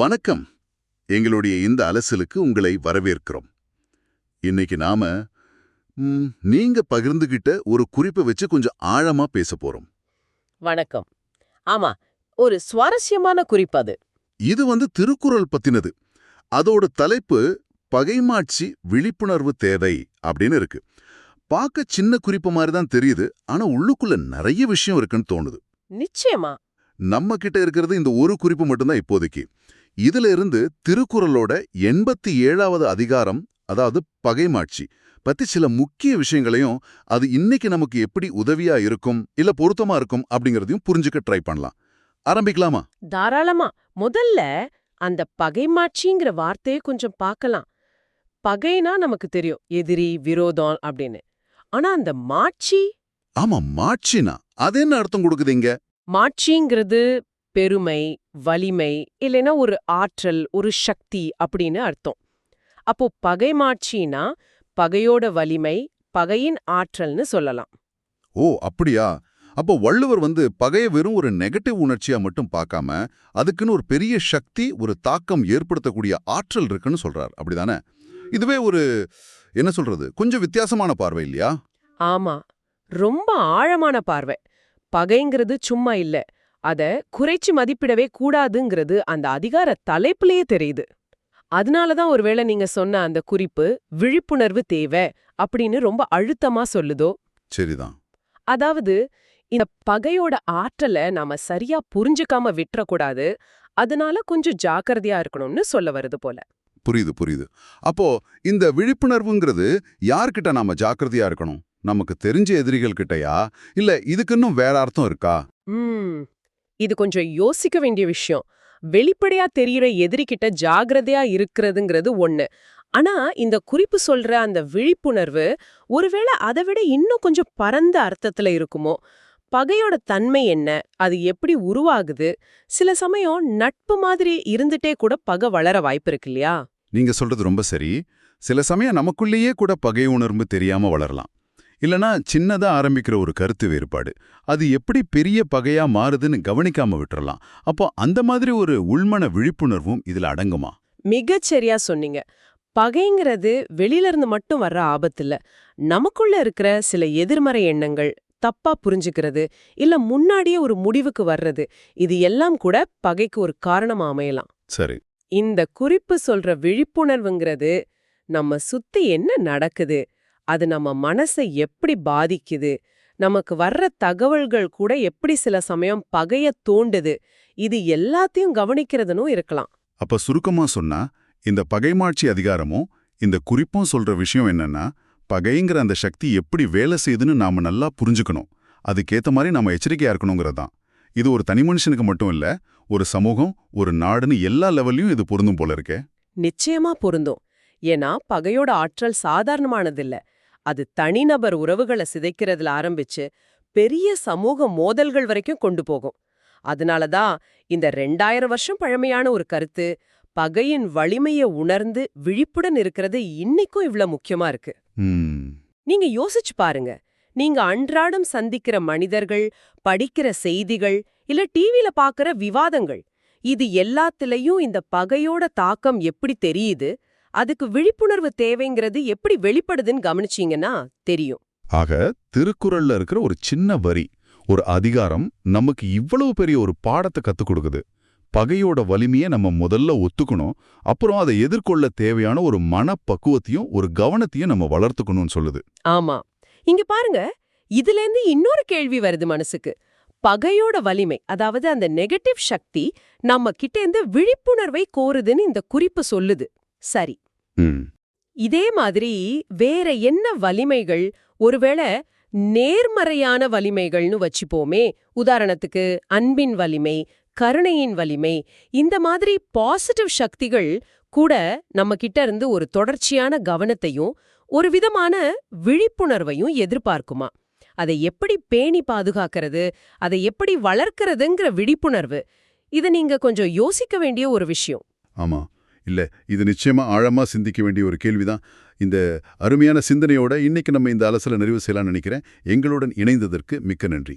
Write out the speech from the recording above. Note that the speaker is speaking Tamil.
வணக்கம். எங்களுடைய இந்த அலசலுக்கு உங்களை வரவேற்கிறோம். இன்னைக்கு நாம நீங்க பகிர்ந்துகிட்ட ஒரு குறிப்பை வச்சு கொஞ்சம் ஆழமா பேச போறோம். வணக்கம். ஆமா ஒரு சுவாரஸ்யமான குறிப்பு அது. இது வந்து திருக்குறள் பத்தினது. அதோட தலைப்பு பகைமாட்சி விழிப்புணர்வு தேவை அப்படின்னு இருக்கு. பார்க்க சின்ன குறிப்பு மாதிரி தான் தெரியுது ஆனா உள்ளுக்குள்ள நிறைய விஷயம் இருக்குன்னு தோணுது. நிச்சயமா. நம்ம கிட்ட இருக்கிறது இந்த ஒரு குறிப்பு மட்டும்தான் இப்போதைக்கு. இதுல இருந்து திருக்குறளோட எண்பத்தி ஏழாவது அதிகாரம் அதாவது பகைமாட்சி பத்தி சில முக்கிய விஷயங்களையும் அது இன்னைக்கு நமக்கு எப்படி உதவியா இருக்கும் இல்ல பொருத்தமா இருக்கும் அப்படிங்கறதையும் புரிஞ்சுக்க ட்ரை பண்ணலாம். ஆரம்பிக்கலாமா? தாராளமா. முதல்ல அந்த பகைமாட்சிங்கிற வார்த்தையை கொஞ்சம் பார்க்கலாம். பகைனா நமக்கு தெரியும் எதிரி விரோதம் அப்படின்னு. ஆனா அந்த மாட்சி? ஆமா மாட்சினா அது என்ன அர்த்தம் கொடுக்குதுங்க மாட்சிங்கிறது பெருமை வலிமை இல்லைன்னா ஒரு ஆற்றல் ஒரு சக்தி அப்படின்னு அர்த்தம். அப்போ பகைமாட்சினா பகையோட வலிமை பகையின் ஆற்றல்னு சொல்லலாம். ஓ அப்படியா? அப்போ வள்ளுவர் வந்து பகைய வெறும் ஒரு நெகட்டிவ் உணர்ச்சியா மட்டும் பார்க்காம அதுக்குன்னு ஒரு பெரிய சக்தி ஒரு தாக்கம் ஏற்படுத்தக்கூடிய ஆற்றல் இருக்குன்னு சொல்றார். அப்படிதானே? இதுவே ஒரு என்ன சொல்றது கொஞ்சம் வித்தியாசமான பார்வை இல்லையா? ஆமா. ரொம்ப ஆழமான பார்வை. பகைங்கிறது சும்மா இல்ல. அத குறைச்சு மதிப்பிடவே கூடாதுங்கிறது அந்த அதிகார தலைப்புலயே தெரியுது. அதனாலதான் ஒருவேளை நீங்க சொன்ன அந்த குறிப்பு விழிப்புணர்வு தேவை அப்படின்னு ரொம்ப அழுத்தமா சொல்லுதோ? சரிதான். அதாவது இந்த பகையோட ஆற்றலை நாம சரியா புரிஞ்சுக்காம விட்டுறக்கூடாது. அதனால கொஞ்சம் ஜாக்கிரதையா இருக்கணும்னு சொல்ல வருது போல. புரியுது புரியுது. அப்போ இந்த விழிப்புணர்வுங்கிறது யார்கிட்ட நாம ஜாக்கிரதையா இருக்கணும்? நமக்கு தெரிஞ்ச எதிரிகள் கிட்டயா இல்ல இதுக்கு இன்னும் வேற அர்த்தம் இருக்கா? இது கொஞ்சம் யோசிக்க வேண்டிய விஷயம். வெளிப்படையா தெரியற எதிரிக்கிட்ட ஜாகிரதையா இருக்கிறதுங்கிறது ஒண்ணு. ஆனா இந்த குறிப்பு சொல்ற அந்த விழிப்புணர்வு ஒருவேளை அதை விட இன்னும் கொஞ்சம் பரந்த அர்த்தத்துல இருக்குமோ? பகையோட தன்மை என்ன? அது எப்படி உருவாகுது? சில சமயம் நட்பு மாதிரி இருந்துட்டே கூட பகை வளர வாய்ப்பு இருக்கு இல்லையா? நீங்க சொல்றது ரொம்ப சரி. சில சமயம் நமக்குள்ளேயே கூட பகை உணர்வு தெரியாம வளரலாம். இல்லனா சின்னதா ஆரம்பிக்கிற ஒரு கருத்து வேறுபாடு. அது எப்படி பெரிய பகையா மாறுதுன்னு கவனிக்காம விட்டுறலாம். அப்போ அந்த மாதிரி ஒரு உள்மன விழிப்புணர்வும் இதுல அடங்குமா? மிகச் சரியா சொன்னீங்க. பகைங்கிறது வெளியில இருந்து மட்டும் வர்ற ஆபத்து இல்ல நமக்குள்ள இருக்கிற சில எதிர்மறை எண்ணங்கள் தப்பா புரிஞ்சுக்கிறது இல்ல முன்னாடியே ஒரு முடிவுக்கு வர்றது இது எல்லாம் கூட பகைக்கு ஒரு காரணமா அமையலாம். சரி. இந்த குறிப்பு சொல்ற விழிப்புணர்வுங்கிறது நம்ம சுத்தி என்ன நடக்குது? அது நம்ம மனசை எப்படி பாதிக்குது நமக்கு வர்ற தகவல்கள் கூட எப்படி சில சமயம் பகைய தூண்டுது இது எல்லாத்தையும் கவனிக்கிறதுனும் இருக்கலாம். அப்ப சுருக்கமா சொன்னா இந்த பகைமாட்சி அதிகாரமும் இந்த குறிப்பும் சொல்ற விஷயம் என்னன்னா பகைங்கிற அந்த சக்தி எப்படி வேலை செய்யுதுன்னு நாம நல்லா புரிஞ்சுக்கணும். அதுக்கேத்த மாதிரி நாம எச்சரிக்கையா இருக்கணுங்கிறதான் இது ஒரு தனி மனுஷனுக்கு மட்டும் இல்ல ஒரு சமூகம் ஒரு நாடுன்னு எல்லா லெவல்லையும் இது பொருந்தும் போல இருக்கே. நிச்சயமா பொருந்தும். ஏன்னா பகையோட ஆற்றல் சாதாரணமானதில்ல. அது தனிநபர் உறவுகளை சிதைக்கிறதுல ஆரம்பிச்சு பெரிய சமூக மோதல்கள் வரைக்கும் கொண்டு போகும். அதனாலதான் இந்த ரெண்டாயிரம் வருஷம் பழமையான ஒரு கருத்து பகையின் வலிமையை உணர்ந்து விழிப்புடன் இருக்கிறது இன்னைக்கும் இவ்ளோ முக்கியமா இருக்கு. நீங்க யோசிச்சு பாருங்க. நீங்க அன்றாடம் சந்திக்கிற மனிதர்கள் படிக்கிற செய்திகள் இல்ல டிவில பாக்குற விவாதங்கள் இது எல்லாத்துலயும் இந்த பகையோட தாக்கம் எப்படி தெரியுது? அதுக்கு விழிப்புணர்வு தேவைங்கிறது எப்படி வெளிப்படுதுன்னு கவனிச்சீங்கன்னா தெரியும். ஆக திருக்குறள்ல இருக்கிற ஒரு சின்ன வரி ஒரு அதிகாரம் நமக்கு இவ்வளவு பெரிய ஒரு பாடத்தை கத்துக் கொடுக்குது. பகையோட வலிமையை நம்ம முதல்ல ஒத்துக்கணும் அப்புறம் அதை எதிர்கொள்ள தேவையான ஒரு மனப்பக்குவத்தையும் ஒரு கவனத்தையும் நம்ம வளர்த்துக்கணும்னு சொல்லுது. ஆமா. இங்க பாருங்க இதுல இருந்து இன்னொரு கேள்வி வருது மனசுக்கு. பகையோட வலிமை அதாவது அந்த நெகட்டிவ் சக்தி நம்ம கிட்ட இருந்து விழிப்புணர்வை கோருதுன்னு இந்த குறிப்பு சொல்லுது. சரி. இதே மாதிரி வேற என்ன வலிமைகள்? ஒருவேளை நேர்மறையான வலிமைகள்னு வச்சுப்போமே. உதாரணத்துக்கு அன்பின் வலிமை கருணையின் வலிமை இந்த மாதிரி பாசிட்டிவ் சக்திகள் கூட நம்ம கிட்ட இருந்து ஒரு தொடர்ச்சியான கவனத்தையும் ஒரு விதமான விழிப்புணர்வையும் எதிர்பார்க்குமா? அதை எப்படி பேணி பாதுகாக்கிறது? அதை எப்படி வளர்க்கறதுங்கிற விழிப்புணர்வு? இதை நீங்க கொஞ்சம் யோசிக்க வேண்டிய ஒரு விஷயம். ஆமா. இல்ல இது நிச்சயமா ஆழமா சிந்திக்க வேண்டிய ஒரு கேள்விதான். இந்த அருமையான சிந்தனையோட இன்னைக்கு நம்ம இந்த அலசல நிறைவு செய்யலாம்னு நினைக்கிறேன். எங்களுடன் இணைந்ததற்கு மிக்க நன்றி.